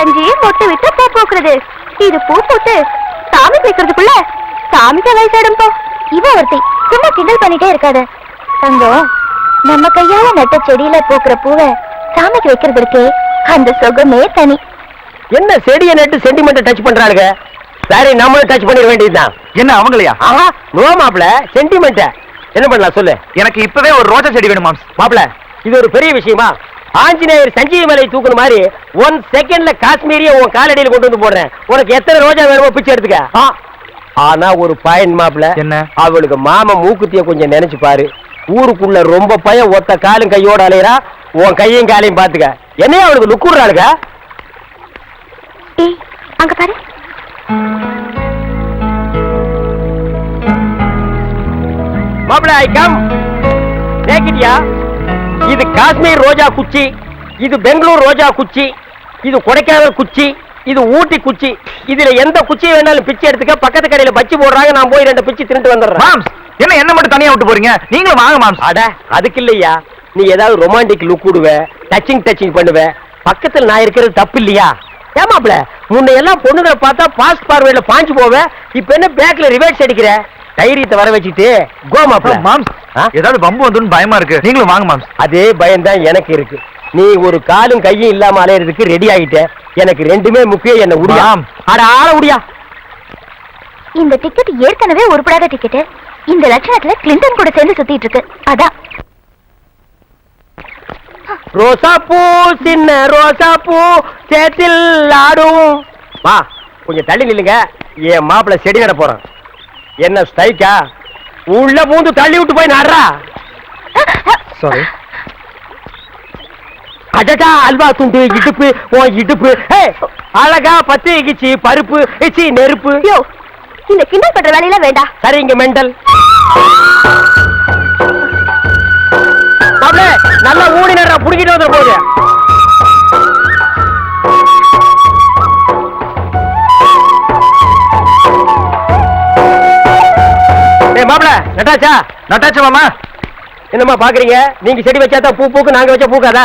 அலைஞ்சி மொட்டு விட்டு பூ பூக்குறது. இது பூ பூத்து சாமி வைக்கிறதுக்குள்ள சாமிக்கு வயசாடும் போ. இவ ஒருத்தி சும்மா கிண்டல் பண்ணிட்டே இருக்காத. தங்கம் நம்ம கையால நட்ட செடியில பூக்குற பூவை சாமிக்கு வைக்கிறது இருக்கே அந்த சுகமே தனி. என்ன செடியை நட்டு சென்டிமெண்ட் டச் பண்றாளுங்க? சரி நம்மளும் டச் பண்ணிட வேண்டியதுதான். என்ன அவங்களையா? ஆஹா நோ மாப்ள சென்டிமெண்ட் என்ன பண்ணலாம் சொல்லு. எனக்கு இப்பவே ஒரு ரோஜா செடி வேணும் மாம்ஸ். மாப்ள இது ஒரு பெரிய விஷயமா? ஆஞ்சநேயர் சஞ்சீவி மலை தூக்குன மாதிரி ஒன் செகண்ட்ல காஷ்மீரிய உன் காலடியில் கொண்டு வந்து போடுறேன். உனக்கு எத்தனை ரோஜா வேணுமோ பிச்சை எடுத்துக்க. ஆனா ஒரு பயன் மாப்ள என்ன? அவளுக்கு மாமா மூக்குத்திய கொஞ்சம் நினைச்சு பாரு. ஊருக்குள்ள ரொம்ப பயம் ஒத்த காலும் கையோட அலையறா உன் கையும் காலையும் பாத்துக்க. என்னைய அவளுக்கு லுக்குறாளுங்க அங்க பாரு. மாப்பிள ஐ கம் கேக்கிட்டியா இது காஷ்மீர் ரோஜா குச்சி இது பெங்களூர் ரோஜா குச்சி இது கொடைக்கானல் குச்சி இது ஊட்டி குச்சி. இதுல எந்த குச்சி வேணாலும் பிச்சை எடுத்துக்க பக்கத்து கடையில பச்சி போடுறாங்க நான் போய் ரெண்டு பிச்சு திருட்டு வந்துடுறேன். என்ன என்ன மட்டும் தனியா விட்டு போறீங்க? நீங்களும் வாங்க மாம்ஸ். அட அதுக்கு இல்லையா? நீ ஏதாவது ரொமான்டிக் லுக் விடுவ டச்சிங் டச்சிங் பண்ணுவ. பக்கத்துல நான் இருக்கிறது தப்பு இல்லையா? ஏமாப்ல முன்ன எல்லாம் பொண்ணுங்களை பார்த்தா பாஸ்ட் பார்வையில பாஞ்சு போவ இப்ப என்ன பேக்ல ரிவர்ஸ் அடிக்கிற? தைரியத்தை வர வச்சுட்டு கோ மாப்ள மாம்ஸ்? ஏதாவது பம்பு வந்துன்னு பயமா இருக்கு. நீங்களும் வாங்க மாம்ஸ் அதே பயம்தான் எனக்கு இருக்கு. நீ ஒரு காலும் கையும் இல்லாம அலையறதுக்கு ரெடி ஆகிட்ட எனக்கு ரெண்டுமே முக்கியம் என்ன உடியா மாம். அட ஆள உடியா இந்த டிக்கெட் ஏற்கனவே உருப்படாத டிக்கெட் இந்த லட்சணத்துல கிளின்டன் கூட சேர்ந்து சுத்திட்டு இருக்கு. அதான். ரோசா பூ சின்ன ரோசா பூ சேத்தில் ஆடும். வா கொஞ்சம் தள்ளி நில்லுங்க. என் மாப்பிள செடி நட போறான். என்ன ஸ்டைக்கா உள்ள பூந்து தள்ளி விட்டு போய் நடுறா. சாரி அடடா அல்வா துண்டு இடுப்பு ஓ இடுப்பு. அழகா பத்து இகிச்சு பருப்பு இச்சி நெருப்பு. யோ இந்த கிண்டல் பண்ற வேலையில வேண்டாம் சரிங்க மெண்டல். நல்லா ஊடி நடுறா புடிக்கிட்டு வந்துட போகுது. நட்டாச்சா? நட்டாச்சு மாமா? என்னம்மா பாக்குறீங்க? நீங்க செடி வச்சா தான் பூ பூக்கு நாங்க வச்சா பூக்காதா?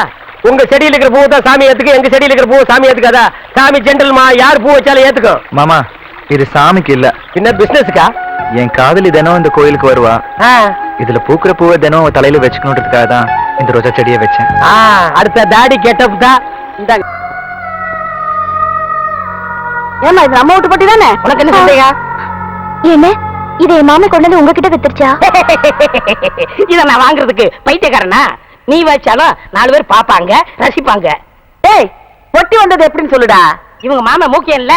உங்க செடியில இருக்கிற பூ தான் சாமி ஏத்துக்கு எங்க செடியில இருக்கிற பூ சாமி ஏத்துக்காதா? சாமி ஜென்டல்மா யார் பூ வச்சாலும் ஏத்துக்கும். மாமா இது சாமிக்கு இல்ல. என்ன பிசினஸ்க்கா என் காதலி தினம் இந்த கோயிலுக்கு வருவா. இதுல பூக்குற பூவை தினம் தலையில வச்சுக்கணுன்றதுக்காக தான் இந்த ரோஜா செடியை வச்சேன். அடுத்த தாடி கெட்டப் தான். இந்தாங்க. ஏமா இது நம்ம வீட்டு போட்டி தானே? உனக்கு என்ன சந்தேகம்? என்ன? இதை மாமி கொண்டு வந்து உங்ககிட்ட வித்துருச்சா? இத நான் வாங்குறதுக்கு பைத்தியக்காரனா? நீ வச்சாலும் நாலு பேர் பாப்பாங்க ரசிப்பாங்க. ஏய் பொட்டி வந்தது எப்படின்னு சொல்லுடா. இவங்க மாமா மூக்கியன்ல.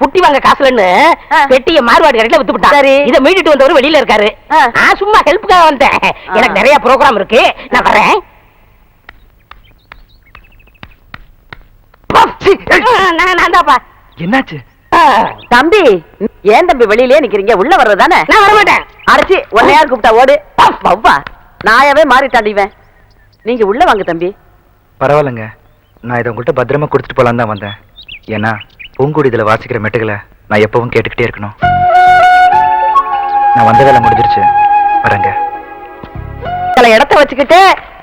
புட்டி வாங்க காசுலன்னு. பெட்டிய மார்வாடி கடையில வித்து சரி. இத மீட்டுட்டு வந்தவர் வெளியில இருக்காரு. ஆ. நான் சும்மா ஹெல்ப்புக்காக வந்தேன். எனக்கு நிறைய ப்ரோக்ராம் இருக்கு. நான் வரேன். நான் தான்ப்பா என்னாச்சு? தம்பி ஏன் தம்பி வெளியிலே நிக்கிறீங்க? உள்ள வர்றதானே நான் வர மாட்டேன். அரைச்சி உன்னை யார் கூப்பிட்டா ஓடு. வவ்வா நாயாவே மாறிட்டாண்டி இவன். நீங்க உள்ள வாங்க தம்பி. பரவாயில்லைங்க. நான் இதை உங்கள்கிட்ட பத்திரமா கொடுத்துட்டு போலான்னு தான் வந்தேன். ஏன்னா பூங்குடி இதுல வாசிக்கிற மெட்டுகளை நான் எப்பவும் கேட்டுக்கிட்டே இருக்கணும். நான் வந்த வேலை முடிஞ்சிருச்சு. வரேங்க. சில இடத்த வச்சுக்கிட்டு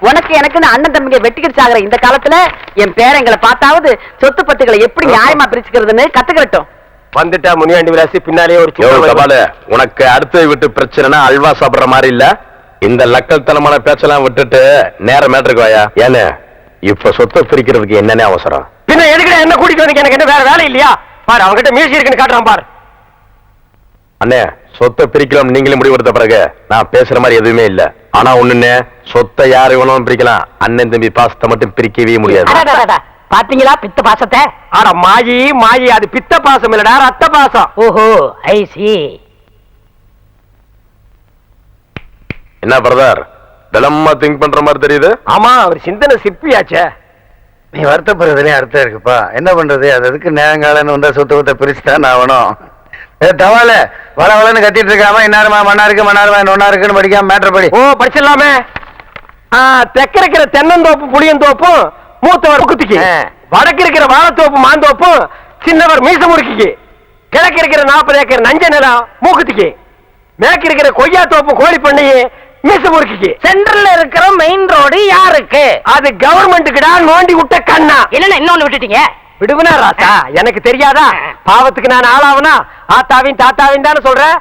உனக்கு எனக்குன்னு அண்ணன் தம்பிங்க வெட்டிக்கிட்டு சாகுற இந்த காலத்துல என் பேரங்களை பார்த்தாவது சொத்து பத்துகளை எப்படி நியாயமா பிரிச்சுக்கிறதுன்னு கத்துக்கிறட்டும். வந்துட்டா முனியாண்டி விலாசி பின்னாலே ஒரு கபாலு உனக்கு அடுத்த வீட்டு பிரச்சனைனா அல்வா சாப்பிடுற மாதிரி இல்ல. இந்த லக்கல்தனமான பேச்செல்லாம் விட்டுட்டு நேர மேட்டருக்கு வாயா ஏன்னு இப்ப சொத்தை பிரிக்கிறதுக்கு என்னென்ன அவசரம்? பின்ன எதுக்குடா என்ன கூட்டிட்டு வந்தீங்க? எனக்கு என்ன வேற வேலை இல்லையா? பாரு அவன்கிட்ட மியூசிக் இருக்குன்னு காட்டுறான் பாரு. அண்ணே சொத்தை பிரிக்கலாம் நீங்களே முடிவெடுத்த பிறகு நான் பேசுற மாதிரி எதுவுமே இல்ல. ஆனா ஒண்ணுன்னு சொத்தை யாரு வேணாலும் பிரிக்கலாம். அண்ணன் தம்பி பாசத்தை மட்டும் பிரிக்கவே முடியாது. பாத்தீங்களா பித்த பாசத்தை? ஆட மாயி மாயி அது பித்த பாசம் இல்லடா ரத்த பாசம். ஓஹோ ஐ சி என்ன பிரதர் தினமா திங்க் பண்ற மாதிரி தெரியுது? ஆமா அவர் சிந்தனை சிப்பியாச்சே நீ வருத்தப்படுறதுலயும் அர்த்தம் இருக்குப்பா. என்ன பண்றது அது அதுக்கு நேரங்காலன்னு வந்தா சொத்து பத்த பிரிச்சு தான் ஆகணும். ஏ தவால வள வளன்னு கத்திட்டு இருக்காம இன்னாருமா மண்ணா இருக்கு மண்ணாருமா நொன்னா இருக்குன்னு படிக்காம மேட்டர் படி. ஓ படிச்சிடலாமே. இருக்கிற தென்னந்தோப்பு புளியந்தோப்பும் மூத்தவர் முக்குத்திக்கு ஆ. வடக்கு இருக்கிற வாழைத்தோப்பு மாந்தோப்பும் சின்னவர் மீச முறுக்கிக்கு. கிழக்கு இருக்கிற நாற்பது ஏக்கர் நஞ்ச நிலம் மூக்குத்திக்கு. மேற்கு இருக்கிற கொய்யா தோப்பு கோழி பண்ணையே மீச முறுக்கிக்கு. சென்ட்ரல்ல இருக்கிற மெயின் ரோடு யாருக்கு? அது கவர்மெண்ட்டுக்குடா நோண்டி விட்ட கண்ணா. என்னன்னா இன்னொன்னு விட்டுட்டீங்க? விடுவனா ராசா. எனக்கு தெரியாதா? பாவத்துக்கு நான் ஆளாவனா? ஆத்தாவின் தாத்தாவின் தானே சொல்றேன்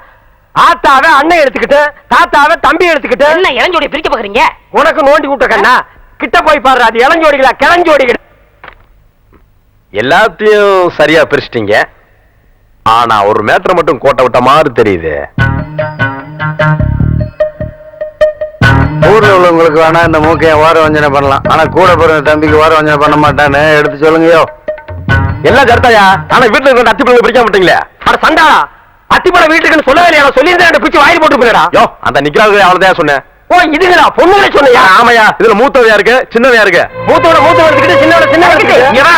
ஆத்தாவை அண்ணன் எடுத்துக்கிட்டேன் தாத்தாவை தம்பி எடுத்துக்கிட்டேன் என்ன இளஞ்சோடி பிரிக்க பாக்குறீங்க உனக்கு நோண்டி விட்ட கண்ணா. கிட்ட போய் பாரு அது இளஞ்சோடிகளா கிளஞ்சோடிகள். எல்லாத்தையும் சரியா பிரிச்சிட்டீங்க. ஆனா ஒரு மேட்டர் மட்டும் கோட்டை விட்ட மாதிரி தெரியுது. ஊர்ல உள்ளவங்களுக்கு வேணா இந்த மூக்கைய ஓர வஞ்சனை பண்ணலாம். ஆனா கூட பிறந்த தம்பிக்கு ஓர வஞ்சனை பண்ண மாட்டான்னு எடுத்து சொல்லுங்கயோ. எல்லாம் கருத்தாயா? ஆனா வீட்டுல இருக்க அத்தி பிள்ளைங்க பிரிக்க மாட்டீங்களே அட சண்டாளா அத்திப்பட வீட்டுக்குன்னு சொல்லவே இல்லையா? சொல்லியிருந்தேன் பிச்சு வாயில் போட்டு போயிடா யோ அந்த நிக்கிறாங்க அவ்வளவுதான் சொன்னேன். ஓ இதுங்களா பொண்ணுங்களே சொன்னையா? ஆமாயா இதுல மூத்தவையா இருக்கு? சின்னவையா இருக்கு? மூத்தோட மூத்த எடுத்துக்கிட்டு சின்னோட சின்ன எடுத்துக்கிட்டு.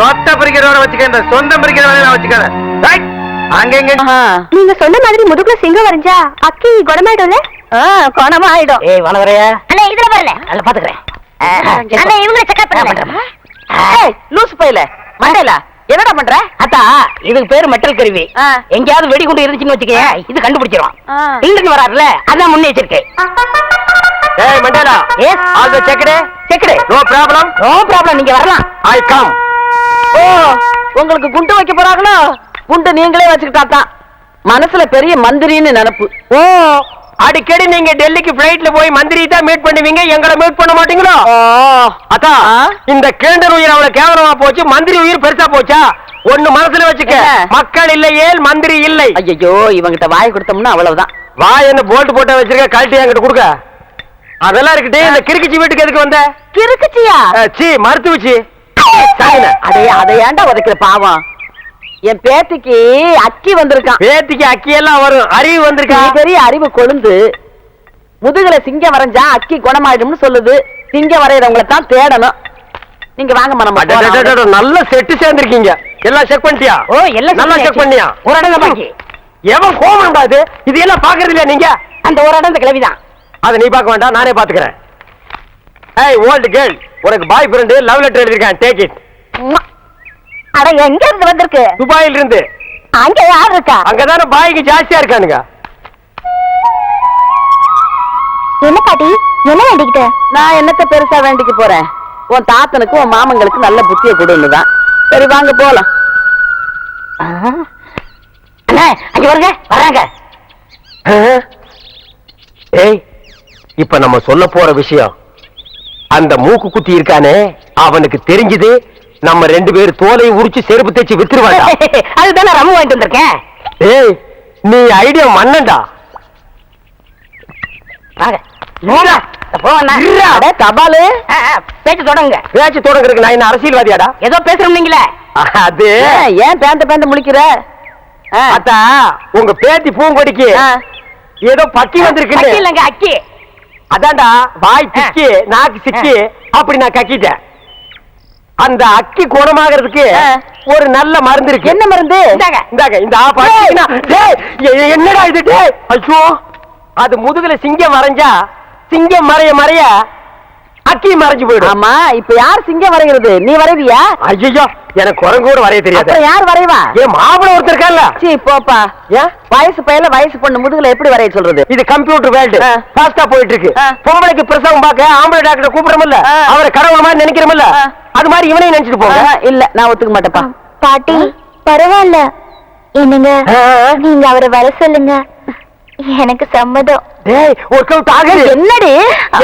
சொத்த பிரிக்கிறவன வச்சுக்க இந்த சொந்தம் பிரிக்கிறவன நான் வச்சுக்காத டேய், அங்க இங்க. நீங்க சொன்ன மாதிரி முதுகுல சிங்கம் வரைஞ்சா அக்கி குணமாயிடும்ல? குணமாயிடும். ஏய் வனவரையா அண்ணா இதுல வரல நல்லா பாத்துக்கிறேன். அண்ணா இவங்களை செக்அப் பண்ணுங்க. ஏய் லூஸ் பையல. மண்டையில. என்னடா பண்ற? அத்தா இதுக்கு பேரு மெட்டல் கருவி. எங்கேயாவது வெடிகுண்டு இருந்துச்சுன்னு வச்சுக்கே இது கண்டுபிடிச்சிரும். இங்கிருந்து வராருல அதான் முன்னெச்சரிக்கை. ஏய் Mandela. Yes. All the checked checked no problem no problem நீங்க வரலாம். ஐ கம் ஓ உங்களுக்கு குண்டு வைக்க போறாங்களோ? குண்டு நீங்களே வச்சுக்கிட்டாதான் மனசுல பெரிய மந்திரின்னு நினப்பு. ஓ அடிக்கடி நீங்க டெல்லிக்கு பிளைட்ல போய் மந்திரி தான் மீட் பண்ணுவீங்க. எங்களை மீட் பண்ண மாட்டீங்களோ? அத்தா? இந்த கேண்டர் உயிர் அவ்வளவு கேவலமா போச்சு மந்திரி உயிர் பெருசா போச்சா? ஒண்ணு மனசுல வச்சுக்க? மக்கள் இல்லையேல் மந்திரி இல்லை. ஐயோ இவங்கிட்ட வாய் கொடுத்தோம்னா அவ்வளவுதான். வா என்ன போல்ட் போட்டு வச்சிருக்க கழட்டி என்கிட்ட கொடுக்க? அதெல்லாம் இருக்கட்டு இந்த கிறுக்கிச்சி வீட்டுக்கு எதுக்கு வந்த? கிறுக்குச்சியா? சீ மருத்துவச்சி. அதே அதை ஏன்டா உதைக்கிற பாவம். என் பேத்திக்கு அக்கி வந்திருக்கான். பேத்திக்கு அக்கி எல்லாம் வரும். அறிவு வந்திருக்கா? பெரிய அறிவு கொழுந்து முதுகுல சிங்கம் வரைஞ்சா அக்கி குணமாயிடும்னு சொல்லுது. சிங்கம் வரையறவங்கள தான் தேடணும். நீங்க வாங்க மனம் நல்ல செட்டு சேர்ந்திருக்கீங்க. எல்லாம் செக் பண்ணிட்டியா? ஓ எல்லாம் நல்லா செக் பண்ணியா? ஒரு இடம் பாக்கி. எவன் கோமண்டா இது? இது எல்லாம் பாக்குறது இல்லையா நீங்க? அந்த ஒரு இடம் இந்த கிளவிதான். அதை நீ பார்க்க வேண்டாம் நானே பாத்துக்கிறேன் ஏய் ஓல்டு கேர்ள் உனக்கு பாய் ஃப்ரெண்டு லவ் லெட்டர் எழுதிருக்கேன் டேக் இட் அட எங்க இருந்து வந்திருக்கு? துபாயில இருந்து அங்க யார் இருக்கா? அங்கதானே பாய்க்கு ஜாஸ்தியா இருக்கானுங்க. என்ன பாட்டி? என்ன வேண்டிக்கிட்ட? நான் என்னத்த பெருசா வேண்டிக்க போறேன்? உன் தாத்தனுக்கு உன் மாமங்களுக்கு நல்ல புத்திய கொடுன்னுதான். சரி வாங்க போலாம். அங்க வருங்க. வர்றாங்க ஆ? ஏய் இப்ப நம்ம சொல்ல போற விஷயம் அந்த மூக்கு குத்தி இருக்கானே அவனுக்கு தெரிஞ்சது நம்ம ரெண்டு பேர் தோலை உரிச்சு செருப்பு தைச்சு வித்துருவாங்க. அதுதானே ரம்மு வாங்கிட்டு வந்திருக்கேன்? ஏய் நீ ஐடியா மன்னன்டா. தபாலு. பேச்சு தொடங்க பேச்சு தொடங்குறதுக்கு நான் என்ன அரசியல்வாதியாடா? ஏதோ பேசுறோம் நீங்களே அது ஏன், பேந்த பேந்த முழிக்கிற. அத்தா உங்க பேத்தி பூங்கொடிக்கு. ஏதோ பக்கி அக்கி வந்திருக்குன்னு இல்லைங்க அக்கி. அதான்டா வாய் திக்கி நாக்கு சிக்கி அப்படி நான் கக்கிட்டேன். அந்த அக்கி குணமாகறதுக்கு. ஒரு நல்ல மருந்து இருக்கு. என்ன மருந்து? இந்தாங்க. இந்த ஆப் அடிச்சீங்கன்னா, டேய், எ- எ- என்னடா இது ஐயோ! அது முதுகுல சிங்கம் மறைஞ்சா சிங்கம் மறைய மறைய அக்கி மறைஞ்சு போயிடும். ஆமா இப்ப யார் சிங்கம் வரைகிறது? நீ வரைவியா ஐயோ எனக்கு குரங்கு கூட வரைய தெரியாது. யார் வரைவா? ஏன் மாப்பிள ஒருத்தர் இருக்கான்ல சீ போப்பா. ஏன் வயசு பையல வயசு பொண்ணு முதுகுல எப்படி வரைய சொல்றது? இது கம்ப்யூட்டர் வேர்ல்டு ஆ. ஃபாஸ்டா போயிட்டு இருக்கு. பொம்பளைக்கு பிரசவம் பார்க்க ஆம்பளை டாக்டர் கூப்பிடுறோம்ல. ஆ. அவரை கடவுள மாதிரி நினைக்கிறோம்ல. ஆ. அது மாதிரி இவனையும் நினைச்சிட்டு போங்க. இல்ல நான் ஒத்துக்க மாட்டேப்பா பாட்டி பரவாயில்ல. என்னங்க. நீங்க அவரை வர சொல்லுங்க. எனக்கு சம்மதம். டேய் ஒர்க் அவுட் ஆகுது. என்னடி?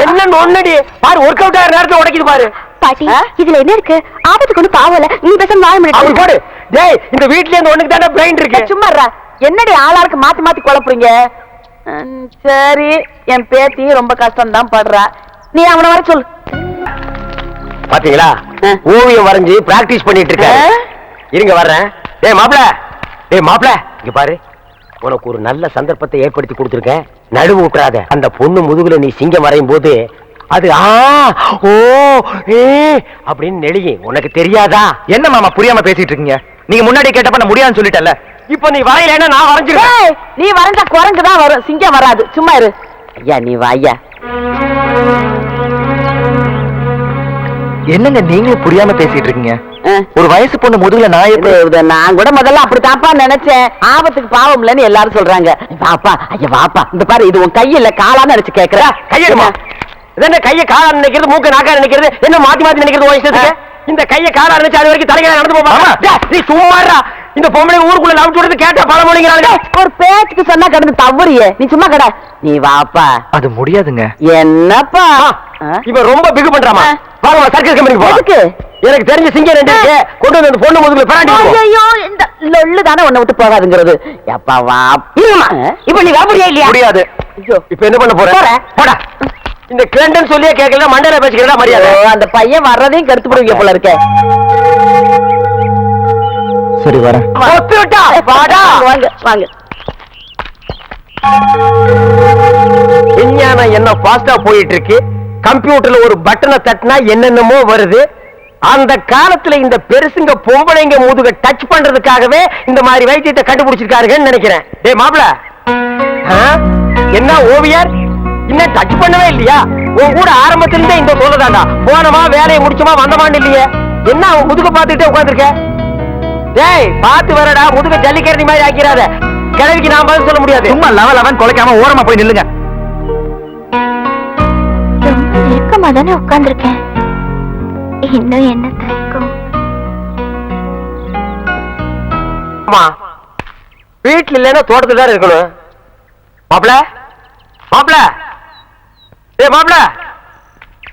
என்னன்னு ஒன்னடி பாரு ஒர்க் அவுட் ஆகிற நேரத்துல உடைக்குது பாரு. பாட்டி? இதுல என்ன இருக்கு? ஆபத்துக்கு ஒண்ணு பாவல நீ பேசாம வாழ முடியும் போடு. டேய் இந்த வீட்ல இருந்து ஒண்ணுக்கு தானே பிரெயின் இருக்கு. சும்மா. என்னடி ஆளாளுக்கு மாத்தி மாத்தி குழப்புறீங்க? சரி. என் பேத்தி ரொம்ப கஷ்டம் தான் படுறா. நீ அவனை வர சொல்லு. பாத்தீங்களா. ஓவியம் வரைஞ்சு பிராக்டிஸ் பண்ணிட்டு இருக்காரு. ஆ? இருங்க வர்றேன். டேய் மாப்ள டேய் மாப்ள இங்க பாரு. உனக்கு ஒரு நல்ல சந்தர்ப்பத்தை ஏற்படுத்தி கொடுத்துருக்கேன். நடுவு விட்டுறாத. அந்த பொண்ணு முதுகுல நீ சிங்கம் வரையும் போது அது ஆ ஓ ஏ அப்படின்னு நெளியும் உனக்கு தெரியாதா? என்ன மாமா புரியாம பேசிட்டு இருக்கீங்க? நீங்க முன்னாடி கேட்டப்ப நான் முடியாதுன்னு சொல்லிட்டேன்ல. இப்ப நீ வரையிலன்னா நான் வரைஞ்சிருக்கேன் ஏய், நீ வரைஞ்சா குரங்கு தான் வரும். சிங்கம் வராது. சும்மா இரு. ஐயா நீ வா ஐயா என்னங்க நீங்களும் புரியாம பேசிட்டு இருக்கீங்க. ஒரு வயசு பொண்ணு முதுகுல நான் நான் கூட முதல்ல அப்படி தாப்பா நினைச்சேன். ஆபத்துக்கு பாவம் இல்லைன்னு எல்லாரும் சொல்றாங்க. வாப்பா ஐயா வாப்பா. இந்த பாரு இது உன் கையில காலான்னு நினைச்சு கேக்குற கையெடுமா இது என்ன கைய காலா நினைக்கிறது மூக்க நாக்கா நினைக்கிறது என்ன மாத்தி மாத்தி நினைக்கிறது இந்த கைய கால அணைச்சு அது வரைக்கும் தலைகளை நடந்து ஆமா. நீ சும்மாடா இந்த பொம்பளை ஊருக்குள்ள லவ் சொல்றது கேட்டா பல மொழிங்கிறாங்க ஒரு பேச்சுக்கு சொன்னா கிடந்து தவறியே. நீ சும்மா கடை. நீ வாப்பா. அது முடியாதுங்க. என்னப்பா? ஆ? இவன் ரொம்ப பிகு பண்றாமா? வாங்க சர்க்கஸ் கம்பெனிக்கு போலாம். எதுக்கு? எனக்கு தெரிஞ்ச சிங்கம் ரெண்டு இருக்கு. கொண்டு வந்து பொண்ணு முதுகுல பிராண்டி. ஐயோ இந்த லொல்லு தானே உன்னை விட்டு போகாதுங்கிறது. எப்பா வா. இருமா இப்ப நீ வாபுரியா இல்லையா? முடியாது. இப்ப என்ன பண்ண போற. போடா. இந்த கிளண்டன் சொல்லியே கேட்கல மண்டல பேசிக்கிறதா மரியாதை. அந்த பையன் வர்றதையும் கெடுத்து போடுவீங்க போல இருக்க. சரி வரேன். வாடா. வாங்க. வாங்க. விஞ்ஞானம் என்ன ஃபாஸ்டா போயிட்டு இருக்கு கம்ப்யூட்டர்ல ஒரு பட்டனை தட்டினா என்னென்னமோ வருது. அந்த காலத்துல இந்த பெருசுங்க பொம்பளைங்க முதுக டச் பண்றதுக்காகவே இந்த மாதிரி வைத்தியத்தை கண்டுபிடிச்சிருக்காருங்கன்னு நினைக்கிறேன். டேய் மாப்ள ஆ? என்ன ஓவியர்? இன்னும் டச் பண்ணவே இல்லையா? உன் கூட ஆரம்பத்துல இருந்தே இந்த சொல்லதாண்டா போனமா வேலையை முடிச்சோமா வந்தமான்னு இல்லையே. என்ன அவன் முதுக பார்த்துக்கிட்டே உட்காந்துருக்க டேய் பார்த்து வரடா முதுக ஜல்லிக்கரண்டி மாதிரி ஆக்கிறாத கிழவிக்கு நான் பதில் சொல்ல முடியாது. சும்மா லெவல் லெவன் குலைக்காம ஓரமா போய் நில்லுங்க. நெருக்கமா தானே உட்கார்ந்துருக்கேன். இன்னும் என்ன தயக்கம்? வீட்டுல இல்லைன்னா தோட்டத்துல தான் இருக்கணும். மாப்பிள மாப்பிள ஏ மாப்பிள.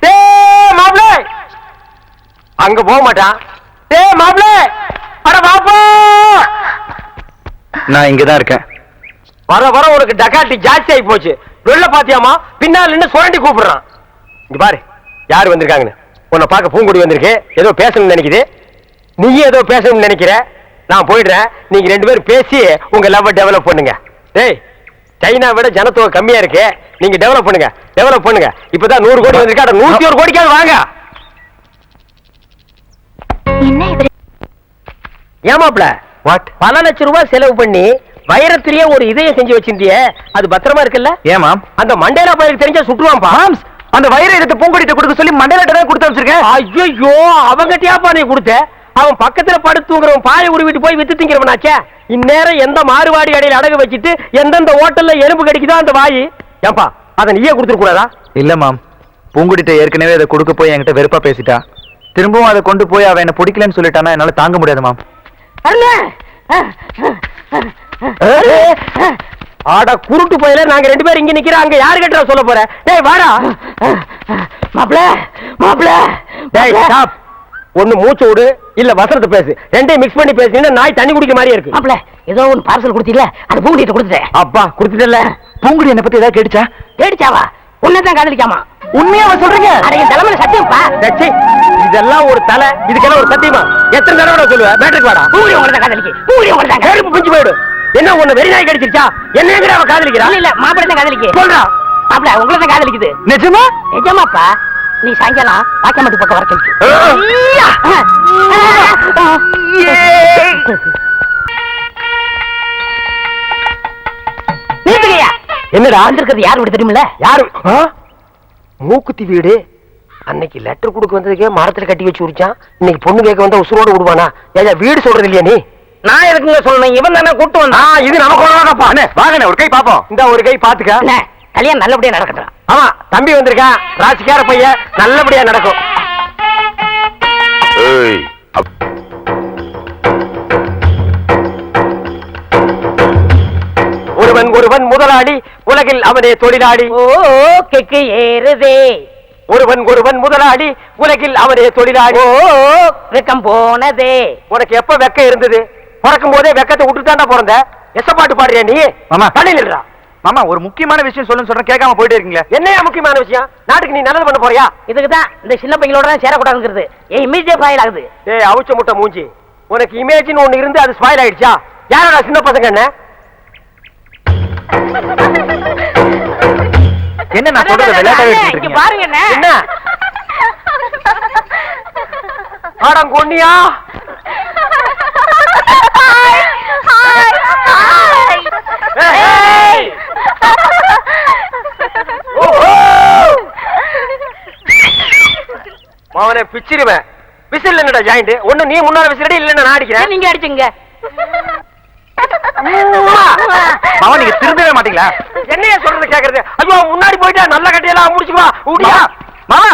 டே மாப்பிள. அங்க போக மாட்டான் டே மாப்பிள. அட பாப்பா நான் இங்கதான் இருக்கேன். வர வர உனக்கு டக்காட்டி ஜாஸ்தி ஆகி போச்சு. வெளில பாத்தியாமா பின்னால் நின்னு சுரண்டி கூப்பிடுறான். இங்க பாரு யார் வந்திருக்காங்கன்னு. உன்னை பார்க்க பூங்குடி வந்திருக்கு. ஏதோ பேசணும்னு நினைக்குது. நீ ஏதோ பேசணும்னு நினைக்கிற. நான் போயிடுறேன். நீங்க ரெண்டு பேரும் பேசி உங்க லவ் டெவலப் பண்ணுங்க. டேய் சைனா விட ஜனத்தொகை கம்மியா இருக்கு. நீங்க டெவலப் பண்ணுங்க. டெவலப் பண்ணுங்க. இப்பதான் நூறு கோடி வந்திருக்கா. நூத்தி ஒரு கோடிக்காவது வாங்க. ஏமாப்ல வாட் பல லட்சம் ரூபாய் செலவு பண்ணி வைரத்திலேயே ஒரு இதயம் செஞ்சு வச்சிருந்தியே. அது பத்திரமா இருக்குல்ல? ஏன் மாம்? அந்த மண்டேலா பயிருக்கு தெரிஞ்சா சுட்டுவான்பா மாம்ஸ் அந்த வயிறு எடுத்து பூங்கொடிட்ட கொடுக்க சொல்லி மண்டையில தான் கொடுத்து வச்சிருக்கேன் ஐயோ அவங்கிட்டயாப்பா நீ கொடுத்த? அவன் பக்கத்துல படுத்து தூங்குறவன் பாய உருவிட்டு போய் வித்து திங்கிறவனாச்சே இந்நேரம் எந்த மாறுவாடி கடையில அடகு வச்சுட்டு எந்தெந்த ஹோட்டல்ல எலும்பு கடிக்குதோ அந்த வாய்? ஏன்பா அதை நீயே கொடுத்துட கூடாதா? இல்ல மாம். பூங்குடிட்ட ஏற்கனவே அதை கொடுக்க போய் என்கிட்ட வெறுப்பா பேசிட்டா. திரும்பவும் அதை கொண்டு போய் அவ என்ன பிடிக்கலன்னு சொல்லிட்டானா என்னால தாங்க முடியாது மாம். ஆட குருட்டு போயில நாங்க ரெண்டு பேரும் இங்க நிக்கிறோம். அங்க யாரு கிட்ட சொல்ல போற டேய் வாடா. மாப்பிள மாப்பிள. டேய் ஸ்டாப் ஒண்ணு மூச்சு விடு இல்ல வசனத்தை பேசு. ரெண்டையும் மிக்ஸ் பண்ணி பேசுனீங்கன்னா நாய் தண்ணி குடிக்க மாதிரியே இருக்கு. மாப்பிள ஏதோ ஒன்னு பார்சல் கொடுத்தீல அது பூங்கிட்ட கொடுத்துட்டேன். அப்பா குடுத்துட்டல பூங்குடி என்ன பத்தி ஏதாவது கேட்டுச்சா? கேடிச்சாவா உன்னதான் காதலிக்காமா? உண்மையாவா சொல்றீங்க? அட என் தலைமையில சத்தியம்ப்பா டச்சி, இதெல்லாம் ஒரு தலை இதுக்கெல்லாம் ஒரு சத்தியமா? எத்தனை தடவை சொல்லுவேன்? பேட்டருக்கு வாடா. பூங்குடி உங்களை தான் காதலிக்கு. பூங்குடி உங்களை தான் கருப்பு பிஞ்சு போயிடு. என்ன உன்னை வெறி நாய் கடிச்சிருச்சா? என்ன எங்கடா அவ காதலிக்கிறா? இல்ல இல்ல மாப்பிள தான் காதலிக்கு. சொல்றா. மாப்பிள உங்களை தான் காதலிக்குது. நிஜமா? நிஜமாப்பா. நீ சாயங்காலம் வாக்கியமட்டு பக்கம் வர சொல்லு என்னடா? வந்திருக்கிறது யார் விட தெரியுமில்ல? யாரு? மூக்குத்தி வீடு. அன்னைக்கு லெட்டர் கொடுக்க வந்ததுக்கே மரத்துல கட்டி வச்சு உரிச்சான். இன்னைக்கு பொண்ணு கேட்க வந்தா உசுரோடு விடுவானா? ஏயா வீடு சொல்றது இல்லையா நீ? நான் எதுக்குங்க சொல்லணும் இவன் தானே கூட்டு வந்தான். இது நமக்கு வாங்கண்ணே ஒரு கை பாப்போம் இந்த ஒரு கை பாத்துக்க கல்யாணம் நல்லபடியா நடக்கட்டும் ஆமா தம்பி வந்திருக்கான் ராசிக்கார பையன் நல்லபடியா நடக்கும். ஒருவன் ஒருவன் முதலாளி உலகில் அவனே தொழிலாளி. ஓ கெக்கு ஏறுதே. ஒருவன் ஒருவன் முதலாளி உலகில் அவனே தொழிலாளி. ஓ வெக்கம் போனதே. உனக்கு எப்ப வெக்க இருந்தது? பிறக்கும் போதே வெக்கத்தை விட்டுட்டாண்டா பிறந்த. எச பாட்டு பாடுறியா நீ? மாமா. மாமா ஒரு முக்கியமான விஷயம் சொல்லுன்னு சொல்றேன் கேட்காம போயிட்டே இருக்கீங்களே என்னையா முக்கியமான விஷயம்? நாட்டுக்கு நீ நல்லது பண்ண போறியா? இதுக்கு தான் இந்த சின்ன பையனோட தான் சேரக்கூடாதுங்கிறது. ஏன் இமீடியட் ஃபைல் ஆகுது. ஏய் அவுச்ச முட்டை மூஞ்சி. உனக்கு இமேஜின் ஒண்ணு இருந்து அது ஸ்பாயில் ஆயிடுச்சா? யாரோட சின்ன பசங்க என்ன? என்ன நான் சொல்றது விளையாட்டாவே பாருங்க அண்ணே. என்ன ஆடங்கொன்னியா ஏய்! மவனை பிச்சிருவேன். விசில் என்னடா ஜாயிண்ட் ஒண்ணு நீ முன்னால விசிலடி இல்லன்னா நான் அடிக்கிறேன். நீங்க அடிச்சுங்க? மாமா நீங்க திருந்தவே மாட்டீங்களா? என்னைய சொல்றது கேக்குறது? ஐயோ முன்னாடி போயிட்டா நல்ல கட்டையெல்லாம் முடிச்சுக்குவா. மாமா. மாமா.